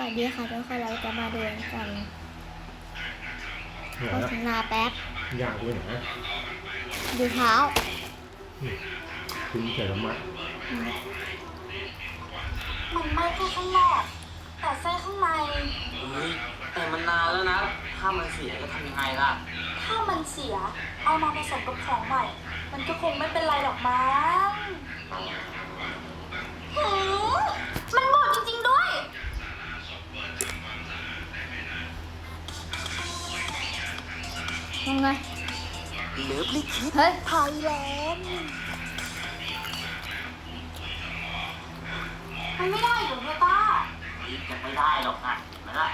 วัสดีค่ะทุกคนเราจะมาเดินกันไหนโฆอะษณาแป๊บอยากดูไหนอะดูเท้าคุณเฉลิมอะมันไหม้แค่ข้างนอกแต่ไส้ข้างในเฮ้ยแต่มันนานแล้วนะ ถ้ามันเสียจะทำยังไงล่ะ ถ้ามันเสีย เอามาผสมกับของใหม่ มันก็คงไม่เป็นไรหรอกมั้ง ยังไงเลิฟลิคิดเฮ้ยไทยแลนด์มันไม่ได้เหรอเนต้าลิจะไม่ได้หรอกนะเห็นไหมล่ะ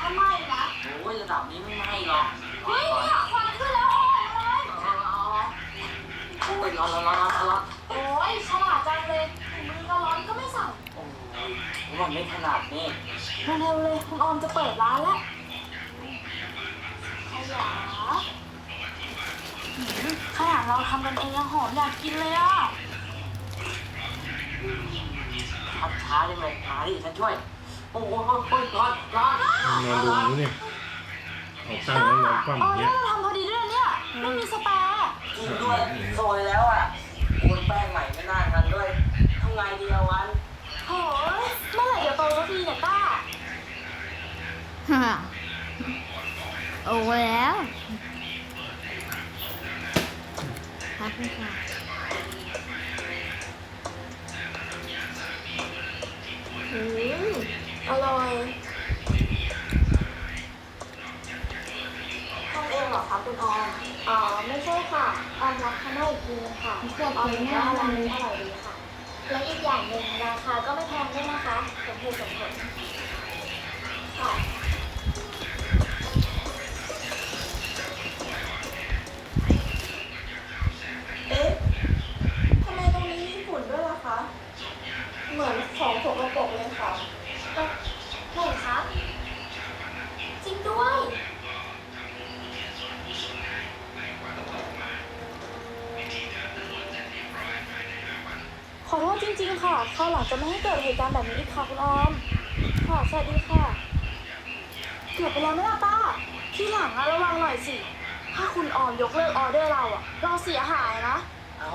ทำไมนะโอ้ยระดับนี้ไม่ไหม้หรอกเฮ้ยเนี่ยควันขึ้นแล้วออกเลยเอาเอาเอาโอ้ยร้อนร้อนร้อนร้อนร้อนโอ้ยฉลาดจังเลยถุงมือก็ร้อนก็ไม่ใส่โอ้ยมันไม่ขนาดนี้เร็วๆเลยคุณออมจะเปิดร้านแล้ว ขยะหืมขนาดเราทำกันเองยังหอมอยากกินเลยอะทับช้าจังเลยมาดิฉันช่วย โอ้โหโอ้ยโอ้ยร้อนร้อนนอนดูหนูเนี่ยเอาตั้งแล้วนอนคว่ำออ๋อย่างเงี้ยเราทำพอดีด้วยนะเนี่ย ไม่มีสแปร์กินด้วยโซยแล้วอะโอนแป้งใหม่ไม่น่าทันด้วยทำไงดีอะวัน โหยเมื่อไหร่จะโตสักทีเนี่ยต้า ฮ่า โอ้แล้วพักไม่ค่ะอืมอร่อยทำเองเหรอคะคุณออมอ๋อไม่ใช่ค่ะออมรับเขามาอีกทีนึงค่ะออมเองคิดนะว่าวัร้านนนี้นี้อร่อยดีค่ะ และอีกอย่างหนึ่งราคาก็ไม่แพงด้วยนะคะสมเหตุสมผลค่ะ เอ๊ะ ทำไมตรงนี้มีฝุ่นด้วยล่ะคะ เหมือนของสกปรกเลยค่ะเอ๊ะไหนคะ จริงด้วย ขอโทษจ ริง ๆ ค่ะคราวหลังจะไม่ให้เกิดเหตุการณ์แบบนี้อีกค่ะคุณออม ค่ะสวัสดีค่ะ เกือบไปแล้วไหมล่ะป้า ที่หลังอะระวังหน่อยสิ ถ้าคุณออมยกเลิกออเดอร์เราอะเราเสียหายนะ เอา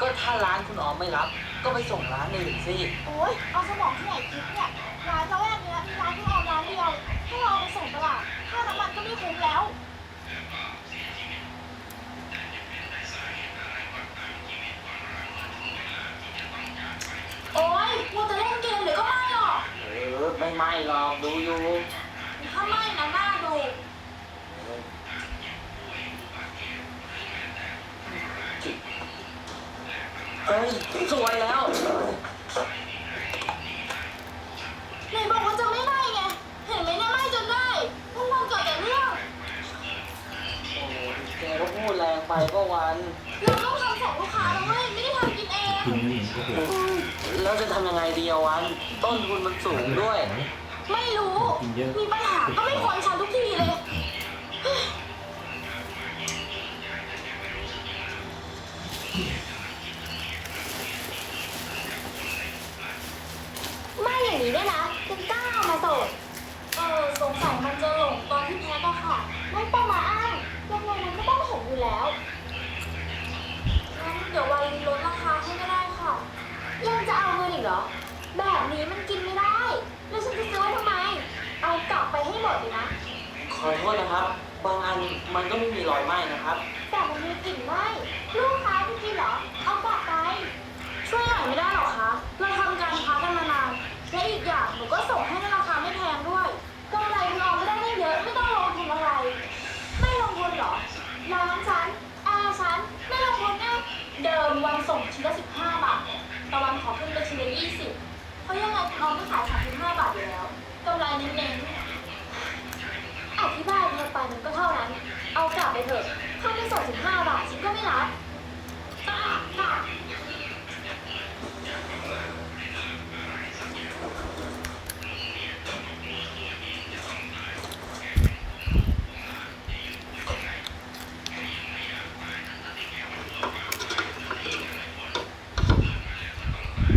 ก็ถ้าร้านคุณออมไม่รับ ก็ไปส่งร้านอื่นสิโอ๊ยเอาสมองที่ไหนคิดเนี่ย ร้านละแวกเนี้ยมีร้านที่ออมร้านเดียว ถ้าเราเอาไปส่งตลาดค่าน้ำมันก็ไม่คุ้มแล้ว โอ๊ยมัวแต่เล่นเกมเดี๋ยวก็ไหม้หรอก เออ ไม่ไหม้หรอกดูอยู่ถ้าไหม้นะหน้าดูเฮ้ยสวยแล้ว ไหนบอกว่าจะไม่ไหม้ไง เห็นไหมเนี่ยไหม้จนได้วันวันๆเกิดแต่เรื่อง โอ้ยแกก็พูดแรงไปก็วัน เราต้องทำของลูกค้าแล้วเว้ยไม่ได้ทำกินเองกินนี่ก็โหแล้วจะทำยังไงดีอะวัน ต้นทุนมันสูงด้วย ไม่รู้กินเยอะมีปัญหาก็ไม่ควรฉันทุกทีเลย ไม่อย่างนี้ด้วยนะเป็นกล้าเอามาส่งเออสงสัยมันจะหลงตอนที่แพ็คอะค่ะ ไม่ต้องมาอ้างยังไงมันก็ต้องเห็นอยู่แล้วงั้นเดี๋ยววันลดราคาให้ก็ได้ค่ะ ยังจะเอาเงินอีกเหรอ แบบนี้มันกินไม่ได้ แล้วฉันจะซื้อไว้ทำไม เอากลับไปให้หมดเลยนะ ข อโทษนะครับ บางอันมันก็ไม่มีรอยไหม้นะครับ แต่มันมีกลิ่นไหมลูกค้าไม่กินเหรอ เอากลับไป ช่วยหน่อยไม่ได้หรอคะ เราทำการค้ากันมานาน และอีกอย่างหนูก็ส่งให้ในราคาไม่แพงด้วยกำไรคุณเอาไม่ได้ไม่เยอะไม่ต้องลงทุนอะไร ไม่ลงทุนเหรอ ร้านฉันแอร์ฉันไม่ลงทุนแน่เดิมวันส่งชิ้นละสิบห้าบาทเนี่ยตะวันขอขึ้นเป็นชิ้นละยี่สิบเพราะยังไงคุณเอาไม่ขายสามสิบห้าบาทอยู่แล้วกำไรเน้นๆอธิบายเธอ ไปมันก็เท่านั้น เอากลับไปเถอะ ถ้าไม่ส่งถึงห้าบาทฉันก็ไม่รับอะอะ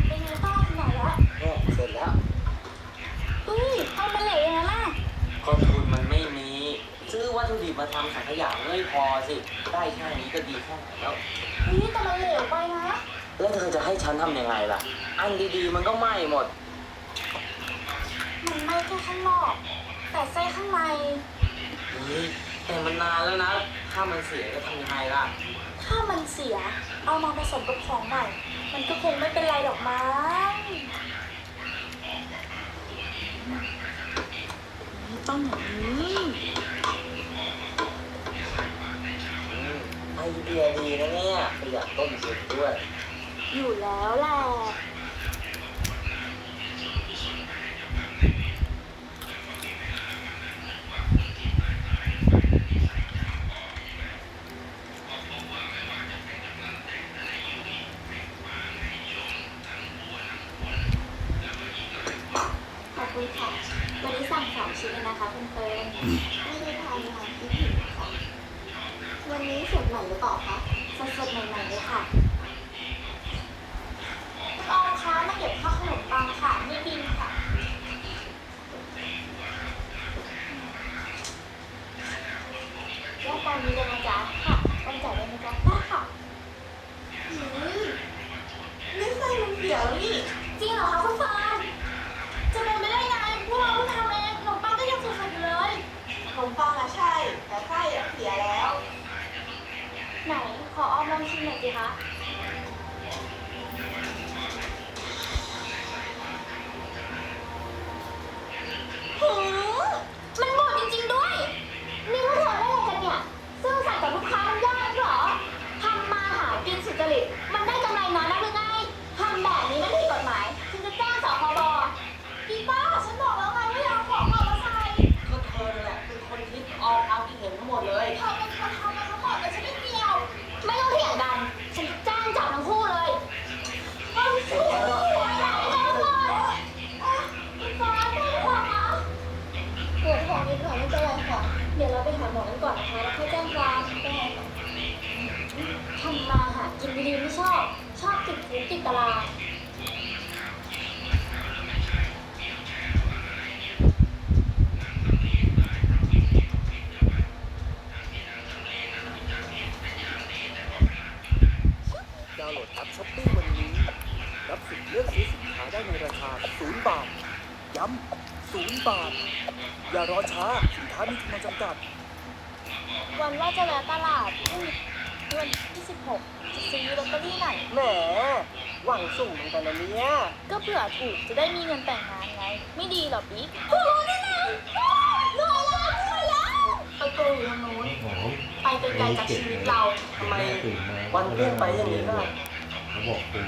เป็นไงบ้างถึงไหนแล้ว เนี่ยเสร็จแล้ว เฮ้ย ถุดิบมาทำสังขยาไม่พอสิ ได้ แค่นี้ก็ดีแค่ไหนแล้วนี่แต่มันเหลวไปนะ แล้วเธอจะให้ฉันทำยังไงล่ะ อันดีๆมันก็ไหม้หมด มันไหม่แค่ข้างนอก แต่ไส้ข้างใน เฮ้ยแต่มันนานแล้วนะ ถ้ามันเสียจะทำยังไงล่ะ ถ้ามันเสีย เอามาผสมกับของใหม่ มันก็คงไม่เป็นไรหรอกมั้งต้องอย่างนี้ อืมไอ เดียดีนะเนี่ยประหยัดต้นทุนด้วย อยู่แล้วแหละขอบคุณค่ะวันนี้สั่งสองชิ้นเลยนะคะคุณเฟิร์นไม่ได้ทานมาที่ผิดค่ะ วั นี้สดใหม่หรือเปล่าคะสดๆใหม่ๆเลยค่ะเอาค้ามาเก็บค่าขนมปังค่ะนี่บินค่ะ แล้วตอนนี้เลยนะจ๊ะค่ะต้องจ่ายเลยนะจ๊ะได้ค่ะอืมนี่ไส้มันเขียวนี่ จริงเหรอคะคุณเฟิร์นจะเป็นไปได้ไงพวกเราเพิ่งทำเองขนมปังก็ยังสดๆอยู่เลย ขนมปังอะใช่ แต่ไส้อะเสียแล้ว ไหน ขอเอาลองชิมหน่อยสิคะ หือมันหมดจริงๆด้วย นี่พวกเธอได้อะไรกันเนี่ยซื่อสัตย์กับลูกค้ามันยากเหรอ ทำมาหากินสุจริต มันได้กำไรน้อยนักหรือไง ทำแบบนี้มันผิดกฎหมายฉันจะแจ้งสคบอีป้าฉันบอกแล้วไงว่าอย่าเอาของเรามาใส่ ก็เธอนั่นแหละเป็นคนคิดออกเอาที่เห็นทั้งหมดเลย เธอเป็นคนทำมาทั้งหมดแต่ฉันไม่เกี่ยว ไม่ต้องเถียงกัน ฉันจะแจ้งจับทั้งคู่เลยเอาสิเอาเลยเอาเลยคุณฟ้าแจ้งความนะปวดท้องนิดหน่อยไม่เป็นไรค่ะ เดี๋ยวเราไปหาหมอกันก่อนนะคะ แล้วค่อยแจ้งความได้ค่ะทำมาหากินดีๆไม่ชอบ ชอบติด คุกติดาดาวน์โหลดแอปช้อปปี้งวันนี้ รับสิทธิ์เลือกซื้อสินค้าได้ในราคา 0 บาท ย้ำ 0 บาท อย่ารอช้า สินค้ามีจำนวนจำกัด วันว่าจะแวะตลาดอื มวันที่16จะซื้อลอตเตอรี่หน่อยแหม หวังสูงเหมือนกันนะเนี่ยก็เผื่อถูกจะได้มีเงินแต่งงานไง ไม่ดีเหรอบิ๊กถูกแน่ๆรวยแล้วรวยแล้วประตูอยู่ทางนู้นหอมไปไกลๆจากชีวิตเรา ทำไมตื่นมาวันเปลี่ยนไปอย่างนี้ล่ะ เขาบอกกู